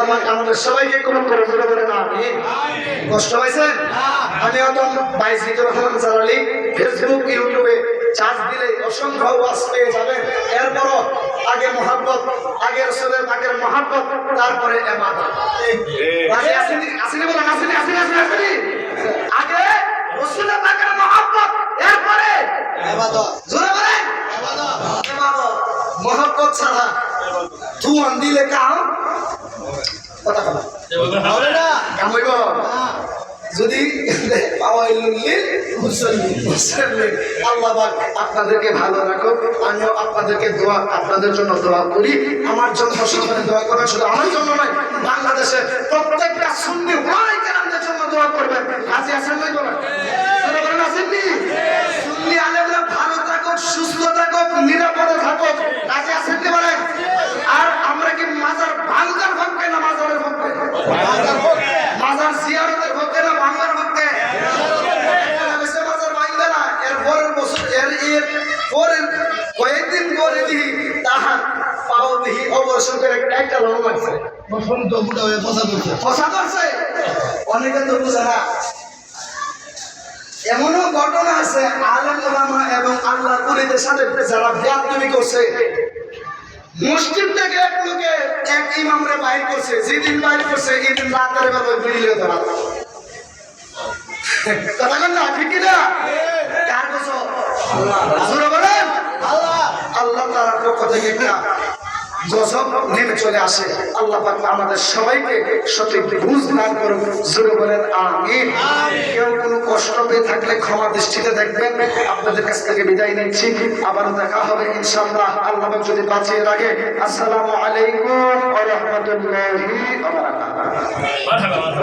আল্লাহ পাক আমাদের সবাইকে কবুল করে জোরে বলেন আমিন। কষ্ট পাইছেন? আমি অত বাইশ লিটার রহমান জালালি ফেসবুক ইউটিউবে চার্জ দিলে অসংখ্য ওয়াজ পেয়ে যাবেন। এরপরও আগে মহাব্বত আগে রসুলের আগের মহাব্বত তারপরে রাজি আসেনি বলেন আসেনি আসেনি আসেনি আসেনি। আগে রসুলের আগের মহাব্বত এরপরে জোরে বলেন। মহাব্বত ছাড়া ধুয়ান দিলে কাম কথা কথা কাম হইব যদি আল্লাহ আপনাদেরকে ভালো রাখো আমিও আপনাদেরকে দোয়া আপনাদের জন্য দোয়া করি। আমার জন্য সকলে দোয়া করেন শুধু আমার জন্য নয় বাংলাদেশের পাও করে একটা লোক লাগছে ফসা করছে অনেকে তো বুঝে না। এমনও ঘটনা আছে আলেম ওলামা এবং আল্লাহ কুরিদের সাথে যারা ব্যাপনি করছে মসজিদ থেকে এক লোকে এক ইমামরে বাইর করছে যেদিন বাইর করছে এই দিন রাতের বেলা বিড়িলে ধরা। কথা না ঠিক কার বলেন? আল্লাহ তাআলার পক্ষ থেকে একটা গজব নেমে চলে আসে। আল্লাহ পাক আমাদের সবাইকে সঠিক বুঝ দান করুন। জোরে বলেন আমিন। কেউ কোনো কষ্ট পেয়ে থাকলে ক্ষমা দৃষ্টিতে দেখবেন। আপনাদের কাছ থেকে বিদায় নিচ্ছি। আবারও দেখা হবে ইনশাআল্লাহ। আল্লাহ পাক যদি বাঁচিয়ে রাখে আসসালামু আলাইকুম ওয়া রাহমাতুল্লাহি ওয়া বারাকাতুহু।